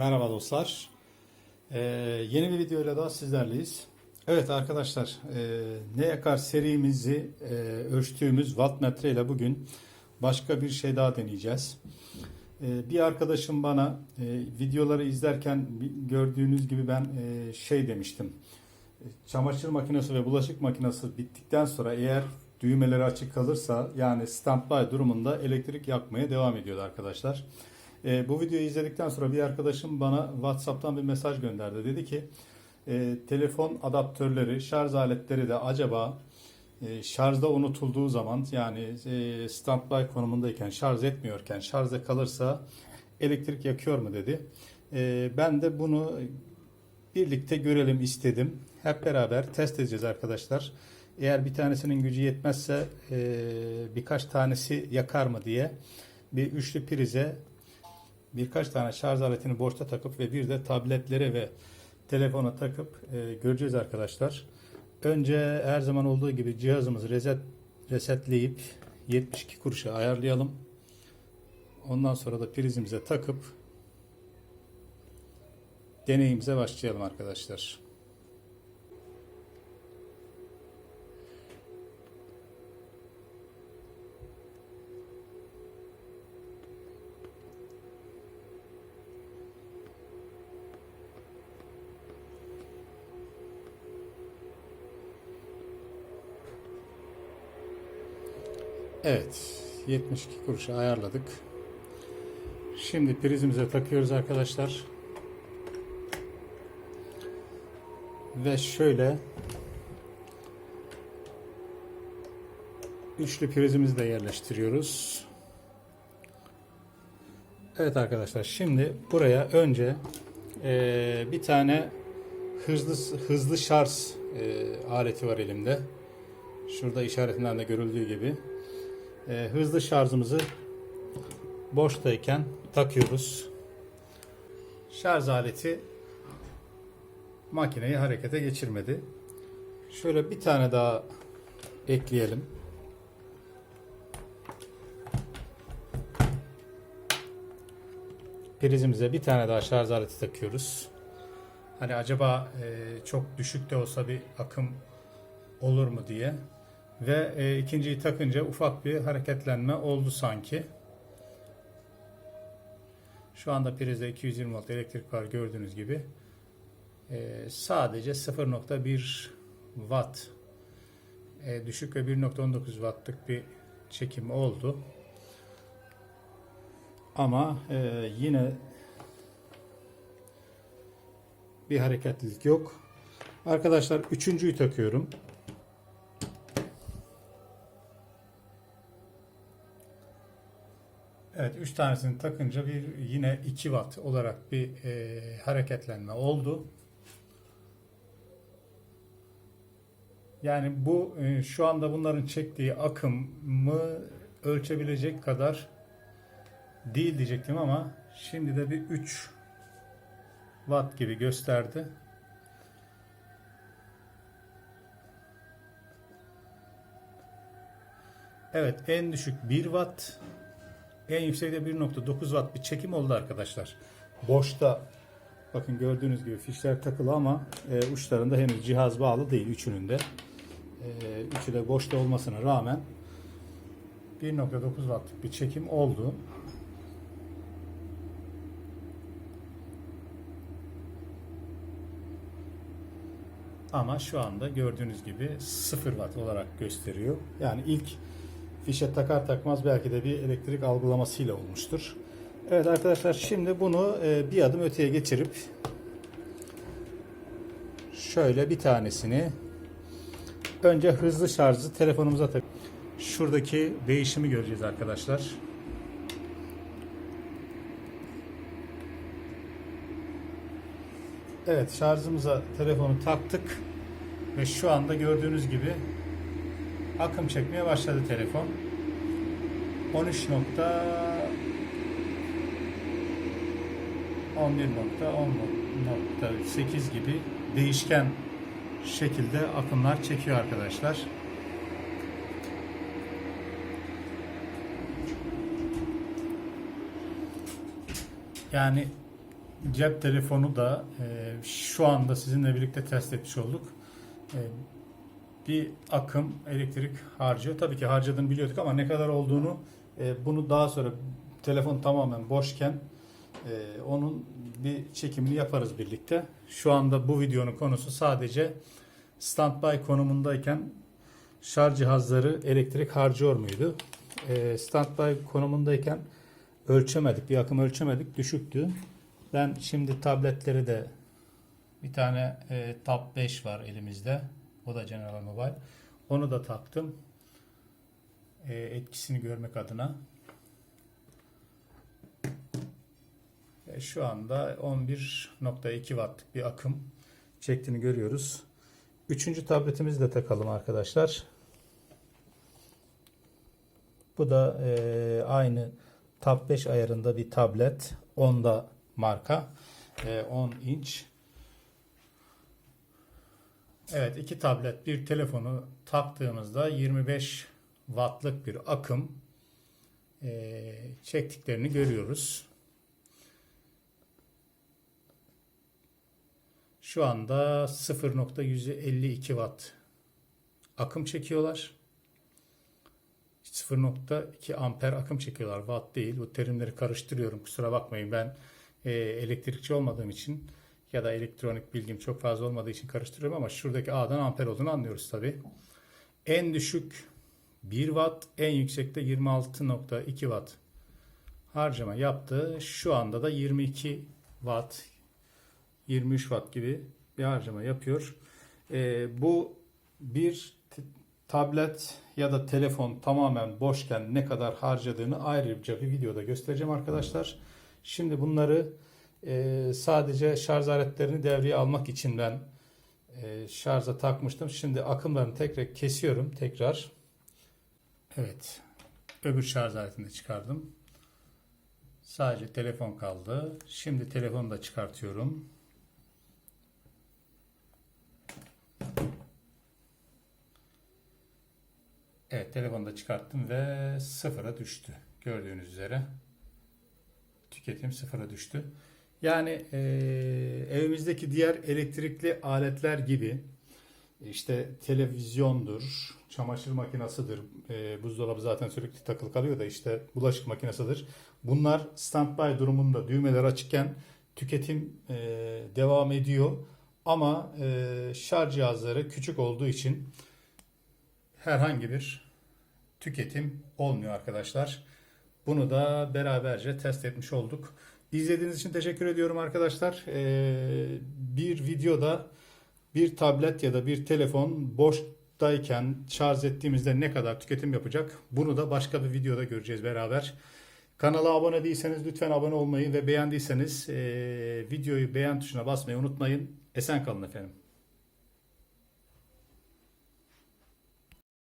Merhaba dostlar. Ee, yeni bir videoyla daha sizlerleyiz. Evet arkadaşlar, e, ne yakar serimizi e, ölçtüğümüz wattmetre ile bugün başka bir şey daha deneyeceğiz. E, bir arkadaşım bana e, videoları izlerken gördüğünüz gibi ben e, şey demiştim. E, Çamaşır makinesi ve bulaşık makinesi bittikten sonra eğer düğmeleri açık kalırsa yani standby durumunda elektrik yakmaya devam ediyordu arkadaşlar. E, bu videoyu izledikten sonra bir arkadaşım bana WhatsApp'tan bir mesaj gönderdi. Dedi ki e, telefon adaptörleri, şarj aletleri de acaba e, şarjda unutulduğu zaman yani e, standby konumundayken şarj etmiyorken şarjda kalırsa elektrik yakıyor mu dedi. E, ben de bunu birlikte görelim istedim. Hep beraber test edeceğiz arkadaşlar. Eğer bir tanesinin gücü yetmezse e, birkaç tanesi yakar mı diye bir üçlü prize birkaç tane şarj aletini boşta takıp ve bir de tabletlere ve telefona takıp e, göreceğiz arkadaşlar. Önce her zaman olduğu gibi cihazımızı reset resetleyip 72 kuruşa ayarlayalım. Ondan sonra da prizimize takıp deneyimize başlayalım arkadaşlar. Evet, 72 kuruşa ayarladık. Şimdi prizimize takıyoruz arkadaşlar. Ve şöyle üçlü prizimizi de yerleştiriyoruz. Evet arkadaşlar şimdi buraya önce eee, bir tane hızlı hızlı şarj eee, aleti var elimde. Şurada işaretinden de görüldüğü gibi. Eee, hızlı şarjımızı boştayken takıyoruz. Şarj aleti makineyi harekete geçirmedi. Şöyle bir tane daha ekleyelim. Prizimize bir tane daha şarj aleti takıyoruz. Hani acaba e, çok düşük de olsa bir akım olur mu diye. Ve e, ikinciyi takınca ufak bir hareketlenme oldu sanki. Şu anda prizde 220 volt elektrik var gördüğünüz gibi. Ee, sadece 0.1 watt e, düşük ve 1.19 wattlık bir çekim oldu. Ama e, yine bir hareketlilik yok. Arkadaşlar üçüncüyü takıyorum. Evet 3 tanesini takınca bir yine 2 watt olarak bir e, hareketlenme oldu. Yani bu e, şu anda bunların çektiği akımı ölçebilecek kadar değil diyecektim ama şimdi de bir 3 watt gibi gösterdi. Evet en düşük 1 watt en yüksekte 1.9 watt bir çekim oldu arkadaşlar. Boşta bakın gördüğünüz gibi fişler takılı ama e, uçlarında henüz cihaz bağlı değil üçünün de. E, üçü de boşta olmasına rağmen 1.9 wattlık bir çekim oldu. Ama şu anda gördüğünüz gibi 0 watt olarak gösteriyor. Yani ilk fişe takar takmaz belki de bir elektrik algılamasıyla olmuştur. Evet arkadaşlar şimdi bunu e, bir adım öteye geçirip şöyle bir tanesini önce hızlı şarjı telefonumuza tak. Şuradaki değişimi göreceğiz arkadaşlar. Evet şarjımıza telefonu taktık ve şu anda gördüğünüz gibi akım çekmeye başladı telefon. 13.11.10.8 gibi değişken şekilde akımlar çekiyor arkadaşlar. Yani cep telefonu da e, şu anda sizinle birlikte test etmiş olduk. E, bir akım elektrik harcıyor. Tabii ki harcadığını biliyorduk ama ne kadar olduğunu e, bunu daha sonra telefon tamamen boşken e, onun bir çekimini yaparız birlikte. Şu anda bu videonun konusu sadece standby konumundayken şarj cihazları elektrik harcıyor muydu? E, standby konumundayken ölçemedik, bir akım ölçemedik, düşüktü. Ben şimdi tabletleri de bir tane e, Tab 5 var elimizde. O da General Mobile. Onu da taktım. E, etkisini görmek adına. E, şu anda 11.2 wattlık bir akım çektiğini görüyoruz. Üçüncü tabletimizi de takalım arkadaşlar. Bu da e, aynı Tab 5 ayarında bir tablet. Onda marka. E, 10 inç. Evet iki tablet bir telefonu taktığımızda 25 wattlık bir akım e, çektiklerini görüyoruz. Şu anda 0.152 watt akım çekiyorlar. 0.2 amper akım çekiyorlar. Watt değil. Bu terimleri karıştırıyorum. Kusura bakmayın ben e, elektrikçi olmadığım için ya da elektronik bilgim çok fazla olmadığı için karıştırıyorum ama şuradaki A'dan amper olduğunu anlıyoruz tabi. En düşük 1 watt, en yüksekte 26.2 watt harcama yaptı. Şu anda da 22 watt, 23 watt gibi bir harcama yapıyor. E, bu bir tablet ya da telefon tamamen boşken ne kadar harcadığını ayrıca bir videoda göstereceğim arkadaşlar. Şimdi bunları e, sadece şarj aletlerini devreye almak için ben e, şarja takmıştım. Şimdi akımlarını tekrar kesiyorum tekrar. Evet. Öbür şarj aletini de çıkardım. Sadece telefon kaldı. Şimdi telefonu da çıkartıyorum. Evet telefonu da çıkarttım ve sıfıra düştü. Gördüğünüz üzere tüketim sıfıra düştü. Yani e, evimizdeki diğer elektrikli aletler gibi işte televizyondur, çamaşır makinasıdır, e, buzdolabı zaten sürekli takılı kalıyor da işte bulaşık makinasıdır. Bunlar standby durumunda düğmeler açıkken tüketim e, devam ediyor. Ama e, şarj cihazları küçük olduğu için herhangi bir tüketim olmuyor arkadaşlar. Bunu da beraberce test etmiş olduk. İzlediğiniz için teşekkür ediyorum arkadaşlar. Ee, bir videoda bir tablet ya da bir telefon boştayken şarj ettiğimizde ne kadar tüketim yapacak? Bunu da başka bir videoda göreceğiz beraber. Kanala abone değilseniz lütfen abone olmayı ve beğendiyseniz ee, videoyu beğen tuşuna basmayı unutmayın. Esen kalın efendim.